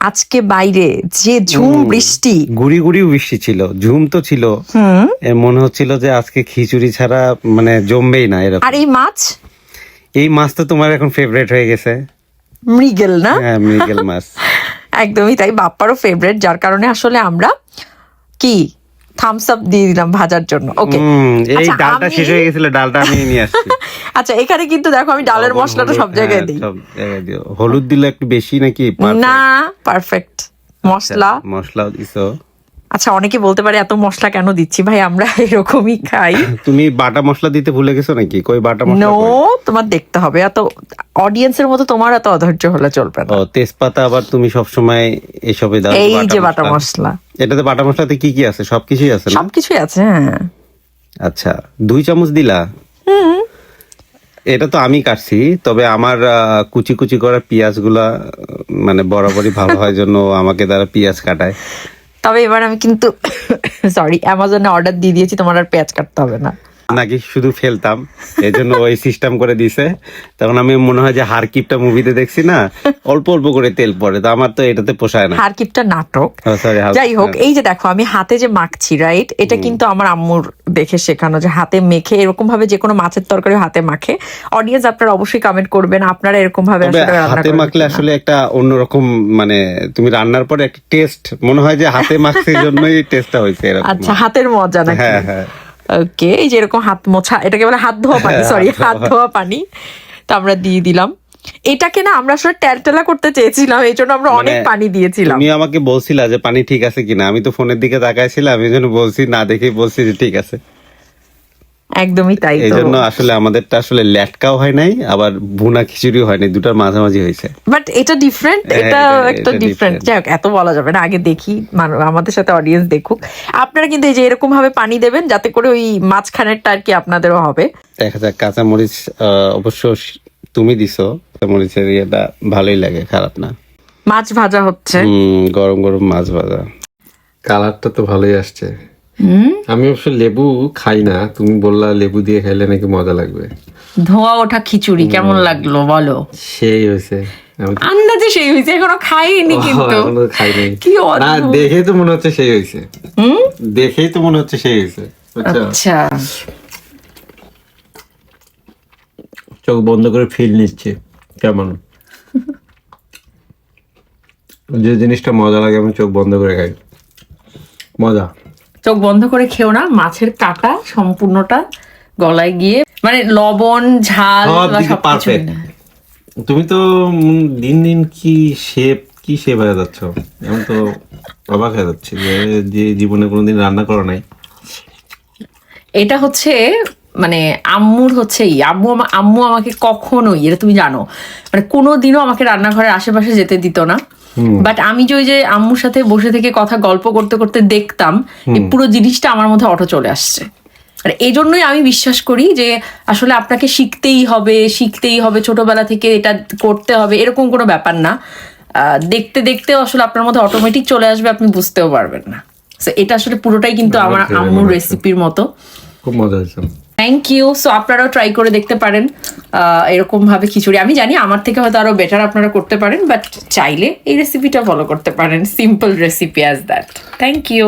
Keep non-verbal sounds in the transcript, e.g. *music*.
আজকে বাইরে যে ঝুম বৃষ্টি। গুড়ি গুড়ি বৃষ্টি ছিল ঝুম তো ছিল। মনে হচ্ছিল যে আজকে খিচুড়ি ছাড়া মানে জমবেই না এরকম। আর এই মাছ? এই মাছ তো তোমার এখন ফেভারিট হয়ে গেছে। মৃগেল না? হ্যাঁ মৃগেল মাছ। *laughs* একদমই তাই বাপ্পারও ফেভারিট যার কারণে আসলে আমরা কি থামস আপ দিয়ে দিলাম ভাজার জন্য। ওকে এই আচ্ছা, ডালটা শেষ হয়ে গেছিল ডালটা আমি নিয়ে আসছি। *laughs* আচ্ছা এখানে কিন্তু দেখো আমি ডালের মশলাটা সব জায়গায় হ্যাঁ, দিই। সব জায়গায় দিও। হলুদ দিলে একটু বেশি নাকি না পারফেক্ট মশলা। মশলা দিছো। আচ্ছা অনেকে বলতে পারে এত মশলা কেন দিচ্ছি? ভাই আমরা *laughs* এরকমই খাই। তুমি বাটা মশলা দিতে ভুলে গেছো নাকি? কই বাটা মশলা নো তোমার দেখতে হবে। এত অডিয়েন্সের মতো তোমার এত অধৈর্য হলে চলবে না। ও তেজপাতা আবার তুমি সব সময় এসবে দাও এই যে বাটা মশলা। এটাতে বাটা মশলাতে কি কি আছে? সবকিছুই আছে না? সবকিছুই আছে হ্যাঁ। আচ্ছা দুই চামচ দিলা? এটা তো আমি কাটছি তবে আমার কুচি কুচি করা পেঁয়াজগুলা মানে বরাবরই ভালো হয় জন্য আমাকে দ্বারা পেঁয়াজ কাটায়। তবে এবার আমি কিন্তু সরি অ্যামাজনে অর্ডার দিয়ে দিয়েছি, তোমার আর পেঁয়াজ কাটতে হবে না। নাকি শুধু ফেলতাম এই জন্য ওই সিস্টেম করে দিছে। তখন আমি মনে হয় যে হারকিপটা মুভিতে দেখছি না অল্প অল্প করে তেল পড়ে তো আমার তো এটাতে পোষায় না। হারকিপটা নাটক। হাল- যাই হোক এই যে দেখো আমি হাতে যে মাখছি রাইট এটা কিন্তু আমার আম্মুর দেখে শেখানো যে হাতে মেখে এরকম ভাবে যে কোনো মাছের তরকারি হাতে মাখে। অডিয়েন্স আপনারা অবশ্যই কমেন্ট করবেন আপনারা এরকম ভাবে হাতে মাখলে আসলে একটা অন্যরকম মানে তুমি রান্নার পরে একটা টেস্ট মনে হয় যে হাতে মাখছে *laughs* জন্যই টেস্টটা হয়েছে এরকম। আচ্ছা হাতের মজা নাকি? হ্যাঁ হ্যাঁ। ওকে এই যে এরকম হাত মোছা এটাকে বলে হাত ধোয়া পানি হ্যাঁ, সরি হাত ধোয়া। পানি। তো আমরা দিয়ে দিলাম। এটাকে না আমরা আসলে টেলটেলা করতে চেয়েছিলাম এই জন্য আমরা অনেক মানে পানি দিয়েছিলাম। তুমি আমাকে বলছিলা যে পানি ঠিক আছে কিনা আমি তো ফোনের দিকে তাকাইছিলাম এই জন্য বলছি না দেখেই বলছি যে ঠিক আছে। একদমই তাই এই জন্য আসলে আমাদেরটা আসলে ল্যাটকাও হয় নাই আবার ভুনা খিচুড়ি হয় নাই দুটার মাঝামাঝি হয়েছে। বাট এটা ডিফারেন্ট হ্যাঁ, এটা একটা ডিফারেন্ট different. যাই হোক এত বলা যাবে না আগে দেখি আমাদের সাথে অডিয়েন্স দেখুক। আপনারা কিন্তু এই যে এরকম ভাবে পানি দেবেন যাতে করে ওই মাঝখানেরটা আর কি আপনাদেরও হবে। দেখা যাক কাঁচামরিচ আহ, অবশ্য তুমি দিছো কাঁচামরিচের ইয়েটা ভালোই লাগে খারাপ না। মাছ ভাজা হচ্ছে। হুম গরম গরম মাছ ভাজা। কালারটা তো ভালোই আসছে। আমি অবশ্য লেবু খাই না। তুমি বললা লেবু দিয়ে খাইলে নাকি মজা লাগবে। ধোয়া ওঠা খিচুড়ি কেমন লাগল বলো? সেই হয়েছে। আন্দাজে সেই হয়েছে এখনও খাইনি কিন্তু। কি না দেখেই তো মনে হচ্ছে সেই হয়েছে। দেখেই তো মনে হচ্ছে সেই হয়েছে। আচ্ছা। চোখ বন্ধ করে ফিল নিচ্ছে কেমন? *laughs* যে জিনিসটা মজা লাগে আমি চোখ বন্ধ করে খাই। মজা? চোখ বন্ধ করে খেও না মাছের কাটা সম্পূর্ণটা গলায় গিয়ে মানে লবণ ঝাল সবকিছু তুমি তো দিন দিন কি শেপ কি শেপ হয়ে যাচ্ছ? আমি তো অবাক হয়ে যাচ্ছে যে যে জীবনে কোনোদিন রান্না করো নাই। এটা হচ্ছে মানে আম্মুর হচ্ছে আম্মু আম্মু আমাকে কখনোই এটা তুমি জানো মানে কোনোদিনও আমাকে রান্নাঘরের আশেপাশে যেতে দিত না। বাট আমি যে ওই যে আম্মুর সাথে বসে থেকে কথা গল্প করতে করতে দেখতাম এই পুরো জিনিসটা আমার মধ্যে অটো চলে আসছে। আর এই জন্যই আমি বিশ্বাস করি যে আসলে আপনাকে শিখতেই হবে শিখতেই হবে ছোটবেলা থেকে এটা করতে হবে এরকম কোনো ব্যাপার না। আহ, দেখতে দেখতে আসলে আপনার মধ্যে অটোমেটিক চলে আসবে আপনি বুঝতেও পারবেন না। এটা আসলে পুরোটাই কিন্তু আমার আম্মুর রেসিপির মতো। খুব মজা হয়েছে। থ্যাংক ইউ সো আপনারাও ট্রাই করে দেখতে পারেন এরকম ভাবে খিচুড়ি। আমি জানি আমার থেকে হয়তো আরও বেটার আপনারা করতে পারেন বাট চাইলে এই রেসিপিটা ফলো করতে পারেন। Simple recipe as that thank you